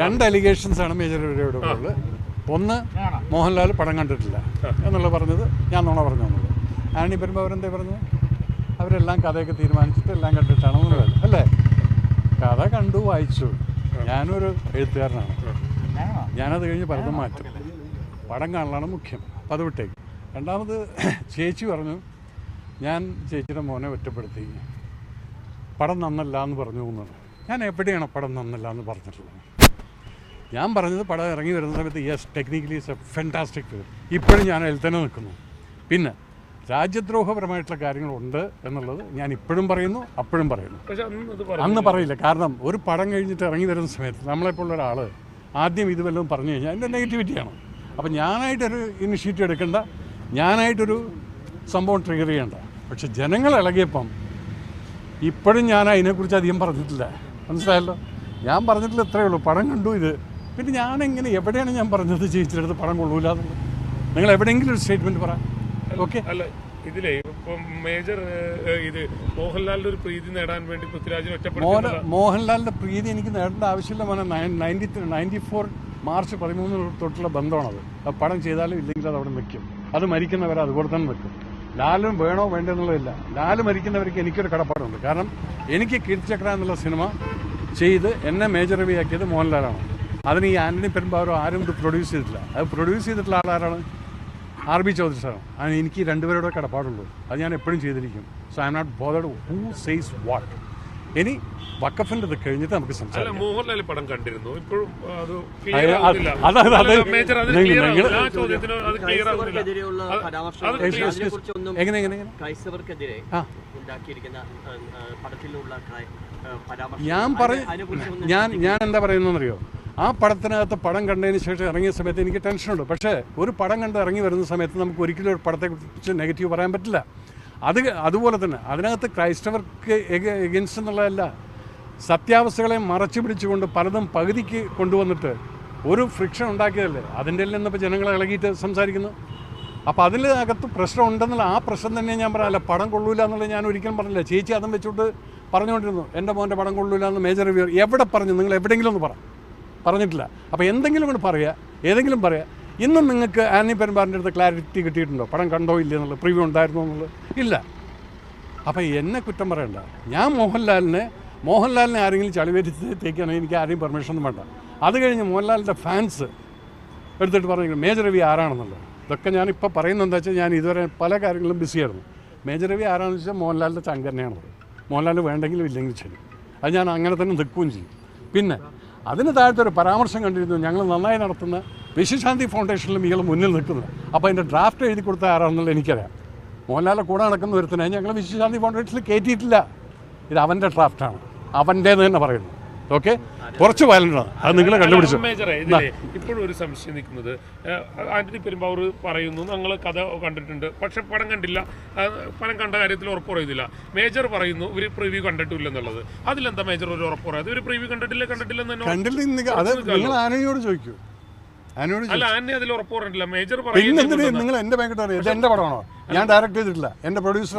രണ്ട് അലിഗേഷൻസ് ആണ് മേജർ രവിയുടെ ഉള്ളത് ഒന്ന് മോഹൻലാൽ പടം കണ്ടിട്ടില്ല എന്നുള്ള പറഞ്ഞത് ഞാൻ നുണ പറഞ്ഞു തന്നത് ആണി വരുമ്പോൾ അവരെന്തേ പറഞ്ഞു? അവരെല്ലാം കഥയൊക്കെ തീരുമാനിച്ചിട്ട് എല്ലാം കണ്ടിട്ടാണെന്നുള്ളത് അല്ലേ? കഥ കണ്ടു വായിച്ചു. ഞാനൊരു എഴുത്തുകാരനാണ്. ഞാനത് കഴിഞ്ഞ് പലതും മാറ്റും. പടം കാണലാണ് മുഖ്യം. അപ്പം അത് വിട്ടേക്ക്. രണ്ടാമത് ചേച്ചി പറഞ്ഞു ഞാൻ ചേച്ചിയുടെ മോനെ ഒറ്റപ്പെടുത്തി. പടം നന്നല്ല എന്ന് പറഞ്ഞു. പോകുന്നത് ഞാൻ എവിടെയാണ് പടം നന്നല്ല എന്ന് പറഞ്ഞിട്ടുള്ളത്? ഞാൻ പറഞ്ഞത് പടം ഇറങ്ങി വരുന്ന സമയത്ത് yes technically is a fantastic film ഇപ്പോഴും ഞാൻ അതിൽ തന്നെ നിൽക്കുന്നു. പിന്നെ രാജ്യദ്രോഹപരമായിട്ടുള്ള കാര്യങ്ങളുണ്ട് എന്നുള്ളത് ഞാൻ ഇപ്പോഴും പറയുന്നു അപ്പോഴും പറയുന്നു. അന്ന് പറയില്ല. കാരണം ഒരു പടം കഴിഞ്ഞിട്ട് ഇറങ്ങി വരുന്ന സമയത്ത് നമ്മളെപ്പോലുള്ള ഒരാൾ ആദ്യം ഇത് വല്ലതും പറഞ്ഞു കഴിഞ്ഞാൽ അതിന്റെ നെഗറ്റിവിറ്റിയാണ്. അപ്പം ഞാനായിട്ടൊരു ഇനിഷ്യേറ്റീവ് എടുക്കേണ്ട. ഞാനായിട്ടൊരു സംഭവം ട്രിഗർ ചെയ്യേണ്ട. പക്ഷെ ജനങ്ങൾ ഇളകിയപ്പം ഇപ്പോഴും ഞാൻ അതിനെക്കുറിച്ച് അധികം പറഞ്ഞിട്ടില്ല. മനസ്സിലായല്ലോ? ഞാൻ പറഞ്ഞിട്ടില്ല ഇത്രയേ ഉള്ളൂ. പടം കണ്ടു ഇത്. പിന്നെ ഞാൻ എങ്ങനെ എവിടെയാണ് ഞാൻ പറഞ്ഞത് ചേച്ചിയുടെ പണം കൊള്ളൂല നിങ്ങൾ എവിടെയെങ്കിലും ഒരു സ്റ്റേറ്റ്മെന്റ് പറ. ഓക്കെ അല്ല ഇതിലേ ഇപ്പം മേജർ ഇത് മോഹൻലാലിന്റെ ഒരു പ്രീതി നേടാൻ വേണ്ടി പൃഥ്വിരാജിന് മോഹൻലാലിന്റെ പ്രീതി എനിക്ക് നേടേണ്ട ആവശ്യമില്ല മോനെ. നയന്റി നയന്റി ഫോർ മാർച്ച് പതിമൂന്ന് തൊട്ടുള്ള ബന്ധമാണത്. ആ പണം ചെയ്താലും ഇല്ലെങ്കിൽ അത് അവിടെ നിൽക്കും അത് മരിക്കുന്നവരെ അതുപോലെ തന്നെ നിൽക്കും ലാലും വേണോ വേണ്ടെന്നുള്ളതില്ല. ലാലും മരിക്കുന്നവർക്ക് എനിക്കൊരു കടപ്പാടുണ്ട്. കാരണം എനിക്ക് കീർത്തിചക്ര എന്നുള്ള സിനിമ ചെയ്ത് എന്നെ മേജർ ആക്കിയത് മോഹൻലാലാണ്. അതിന് ഈ ആന്റണി പെരുമ്പാവരോ ആരും ഇത് പ്രൊഡ്യൂസ് ചെയ്തിട്ടില്ല. അത് പ്രൊഡ്യൂസ് ചെയ്തിട്ടുള്ള ആളാരാണ്? ആർ ബി ചൗധരി സാറും അതിന് എനിക്ക് രണ്ടുപേരോടെ കടപ്പാടുള്ളൂ. അത് ഞാൻ എപ്പോഴും ചെയ്തിരിക്കും. So I'm not bothered who says what ഇനി വക്കഫിന്റെ ഇത് കഴിഞ്ഞിട്ട് നമുക്ക് അല്ല സംസാരിക്കാം മോഹൻലാൽ പടം കണ്ടിരുന്നു. ഇപ്പോഴും എങ്ങനെ എങ്ങനെ ക്രൈസ്തവർക്കെതിരെ. ഉണ്ടാക്കിയിരിക്കുന്ന പടത്തിലുള്ള ഞാൻ പറയും ഞാൻ ഞാൻ എന്താ പറയുന്നതെന്നറിയോ? ആ പടത്തിനകത്ത് പടം കണ്ടതിന് ശേഷം ഇറങ്ങിയ സമയത്ത് എനിക്ക് ടെൻഷനുണ്ട്. പക്ഷേ ഒരു പടം കണ്ട് ഇറങ്ങി വരുന്ന സമയത്ത് നമുക്ക് ഒരിക്കലും ഒരു പടത്തെക്കുറിച്ച് നെഗറ്റീവ് പറയാൻ പറ്റില്ല. അത് അതുപോലെ തന്നെ അതിനകത്ത് ക്രൈസ്തവർക്ക് എഗൻസ്റ്റ് എന്നുള്ളതല്ല സത്യാവസ്ഥകളെ മറച്ചു പിടിച്ചുകൊണ്ട് പലതും പകുതിക്ക് കൊണ്ടുവന്നിട്ട് ഒരു ഫ്രിക്ഷൻ ഉണ്ടാക്കിയതല്ലേ? അതിന്റെ ഇപ്പോൾ ജനങ്ങളെ ഇളകിയിട്ട് സംസാരിക്കുന്നു. അപ്പോൾ അതിനകത്ത് പ്രശ്നം ഉണ്ടെന്നുള്ള ആ പ്രശ്നം തന്നെ ഞാൻ പറയാല്ല പടം കൊള്ളൂല എന്നുള്ളത് ഞാൻ ഒരിക്കലും പറഞ്ഞില്ല. ചേച്ചി അതും വെച്ചുകൊണ്ട് പറഞ്ഞുകൊണ്ടിരുന്നു. എന്റെ മോന്റെ പടം കൊള്ളൂല എന്ന് മേജർ റിവ്യൂ എവിടെ പറഞ്ഞു? നിങ്ങൾ എവിടെയെങ്കിലും ഒന്ന് പറ. പറഞ്ഞിട്ടില്ല. അപ്പോൾ എന്തെങ്കിലും കൂടെ പറയുക ഏതെങ്കിലും പറയുക ഇന്നും നിങ്ങൾക്ക് ആനി പെരുമ്പാറിന്റെ അടുത്ത് ക്ലാരിറ്റി കിട്ടിയിട്ടുണ്ടോ? പടം കണ്ടോ ഇല്ല എന്നുള്ളത് പ്രിവ്യൂ ഉണ്ടായിരുന്നോ എന്നുള്ളത്? ഇല്ല. അപ്പോൾ എന്നെ കുറ്റം പറയണ്ട. ഞാൻ മോഹൻലാലിനെ മോഹൻലാലിനെ ആരെങ്കിലും ചളിവേറ്റി തേക്കാണെങ്കിൽ എനിക്ക് ആരെയും പെർമിഷൻ ഒന്നും വേണ്ട. അത് കഴിഞ്ഞ് മോഹൻലാലിന്റെ ഫാൻസ് എടുത്തിട്ട് പറഞ്ഞു മേജർ രവി ആരാണെന്നുള്ളത്? ഇതൊക്കെ ഞാൻ ഇപ്പോൾ പറയുന്നത് എന്താ വെച്ചാൽ ഞാൻ ഇതുവരെ പല കാര്യങ്ങളിലും ബിസിയായിരുന്നു മേജർ രവി ആരാണെന്ന് വെച്ചാൽ മോഹൻലാലിന്റെ ചങ്കന്നെയാണത് മോഹൻലാൽ വേണ്ടെങ്കിലും ഇല്ലെങ്കിൽ ശരി. അത് ഞാൻ അങ്ങനെ തന്നെ നിൽക്കുകയും ചെയ്യും. പിന്നെ അതിന് താഴത്തെ ഒരു പരാമർശം കണ്ടിരുന്നു ഞങ്ങൾ നന്നായി നടത്തുന്ന വിശ്വശാന്തി ഫൗണ്ടേഷനിലും ഇയാൾ മുന്നിൽ നിൽക്കുന്നത് അപ്പോൾ അതിന്റെ ഡ്രാഫ്റ്റ് എഴുതി കൊടുത്ത ആരാണെന്നുള്ളത് എനിക്കറിയാം. മോഹൻലാലെ കൂടെ നടക്കുന്ന ഒരുത്തനെ ഞങ്ങൾ വിശ്വശാന്തി ഫൗണ്ടേഷനിൽ കയറ്റിയിട്ടില്ല. ഇത് അവന്റെ ഡ്രാഫ്റ്റാണ്. അവന്റേന്ന് തന്നെ പറയുന്നു. ഓക്കെ? കുറച്ച് വയലന്റാണ് അത് നിങ്ങൾ കണ്ടുപിടിച്ചു. ഇപ്പോഴും ഒരു സംശയം നിൽക്കുന്നത്. ആന്റണി പെരുമ്പാവൂർ പറയുന്നു ഞങ്ങൾ കഥ കണ്ടിട്ടുണ്ട്. പക്ഷെ പടം കണ്ടില്ല. ആ, പടം കണ്ട കാര്യത്തിൽ ഉറപ്പ് പറയുന്നില്ല. മേജർ പറയുന്നു ഇവർ പ്രിവ്യൂ കണ്ടിട്ടില്ല എന്നുള്ളത് അതിലെന്താ മേജർ ഒരു ഉറപ്പ് പറയാതെ ഇവർ പ്രിവ്യൂ കണ്ടിട്ടില്ല കണ്ടിട്ടില്ല നിങ്ങൾ അത് നിങ്ങൾ ആനയോട് ചോദിക്കൂ. ആനയോട് അല്ല ആന്റി അതിൽ ഉറപ്പ് പറഞ്ഞിട്ടില്ല. മേജർ പറയുന്നത് പറയുന്നു നിങ്ങൾ എന്റെ എന്റെ ഇത് എന്റെ പടമാണോ? ഞാൻ ഡയറക്റ്റ് ചെയ്തിട്ടില്ല. എന്റെ പ്രൊഡ്യൂസർ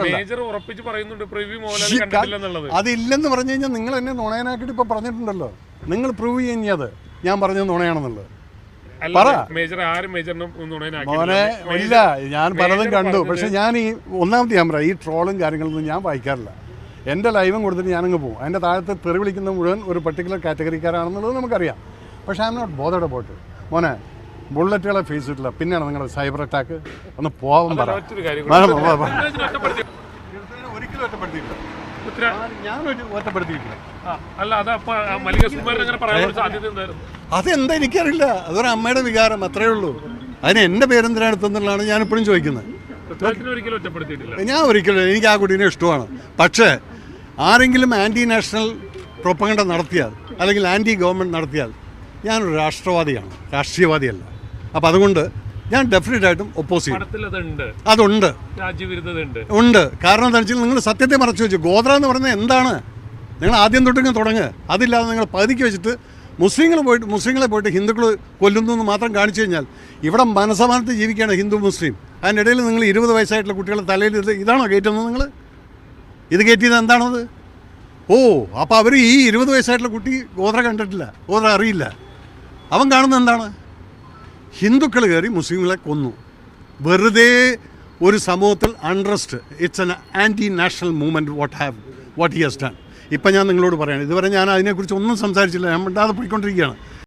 അതില്ലെന്ന് പറഞ്ഞു കഴിഞ്ഞാൽ നിങ്ങൾ എന്നെ നുണയനാക്കിയിട്ട് ഇപ്പൊ പറഞ്ഞിട്ടുണ്ടല്ലോ. നിങ്ങൾ പ്രൂവ് ചെയ്യുന്നത് ഞാൻ പറഞ്ഞത് നുണയാണെന്നുള്ളത്. മോനെ ഇല്ല ഞാൻ പലതും കണ്ടു. പക്ഷെ ഞാൻ ഈ ഒന്നാമത്തെ ഞാൻ പറയാം ഈ ട്രോളും കാര്യങ്ങളൊന്നും ഞാൻ വായിക്കാറില്ല. എന്റെ ലൈവും കൊടുത്തിട്ട് ഞാനങ്ങ് പോകും. അതിന്റെ താഴത്ത് തെറി വിളിക്കുന്ന മുഴുവൻ ഒരു പർട്ടിക്കുലർ കാറ്റഗറിക്കാരാണെന്നുള്ളത് നമുക്കറിയാം. പക്ഷെ I M not bothered about മോനെ ബുള്ളറ്റുകളെ ഫേസ് ചെയ്തിട്ടില്ല പിന്നെയാണ് നിങ്ങളുടെ സൈബർ അറ്റാക്ക് ഒന്ന് പോവാൻ പറ. ഒരിക്കലും ഒറ്റപ്പെടുത്തിയിട്ടില്ല. അതെന്താ എനിക്കറിയില്ല. അതൊരു അമ്മയുടെ വികാരം അത്രേ ഉള്ളൂ. അതിന് എന്റെ പേരെന്തിനാണ് എടുത്തെന്നുള്ളതാണ് ഞാൻ ഇപ്പോഴും ചോദിക്കുന്നത്. ഞാൻ ഒരിക്കലും എനിക്ക് ആ കുട്ടീനെ ഇഷ്ടമാണ്. പക്ഷേ ആരെങ്കിലും ആന്റി നാഷണൽ പ്രൊപ്പഗണ്ട നടത്തിയാൽ അല്ലെങ്കിൽ ആന്റി ഗവൺമെന്റ് നടത്തിയാൽ ഞാനൊരു രാഷ്ട്രവാദിയാണ്. രാഷ്ട്രീയവാദിയല്ല. അപ്പോൾ അതുകൊണ്ട് ഞാൻ ഡെഫിനറ്റ് ആയിട്ടും ഒപ്പോസ് ചെയ്യും അതുണ്ട്. ഉണ്ട് ഉണ്ട്. കാരണം എന്താണെന്ന് വെച്ചാൽ നിങ്ങൾ സത്യത്തെ മറച്ചു വെച്ചു. ഗോത്ര എന്ന് പറയുന്നത് എന്താണ്? നിങ്ങൾ ആദ്യം തൊട്ടിങ്ങനെ തുടങ്ങുക അതില്ലാതെ നിങ്ങൾ പകുതിക്ക് വെച്ചിട്ട് മുസ്ലിങ്ങൾ പോയിട്ട് മുസ്ലിങ്ങളെ പോയിട്ട് ഹിന്ദുക്കൾ കൊല്ലുന്നു എന്ന് മാത്രം കാണിച്ചു കഴിഞ്ഞാൽ ഇവിടെ മനസമാനത്ത് ജീവിക്കുകയാണ് ഹിന്ദു മുസ്ലിം. അതിന്റെ ഇടയിൽ നിങ്ങൾ ഇരുപത് വയസ്സായിട്ടുള്ള കുട്ടികളെ തലയിൽ ഇത് ഇതാണോ കയറ്റുന്നത് നിങ്ങൾ? ഇത് കയറ്റിയത് എന്താണത്? ഓ അപ്പോൾ അവർ ഈ ഇരുപത് വയസ്സായിട്ടുള്ള കുട്ടി ഗോത്ര കണ്ടിട്ടില്ല. ഗോത്ര അറിയില്ല. അവൻ കാണുന്നത് എന്താണ്? ഹിന്ദുക്കൾ കയറി മുസ്ലിങ്ങളെ കൊന്നു. വെറുതെ ഒരു സമൂഹത്തിൽ untrust it's an anti national movement what have what he has done ഇപ്പം ഞാൻ നിങ്ങളോട് പറയാണ്. ഇതുവരെ ഞാൻ അതിനെക്കുറിച്ച് ഒന്നും സംസാരിച്ചില്ല. ഞാൻ മിണ്ടാതെ പോയിക്കൊണ്ടിരിക്കുകയാണ്.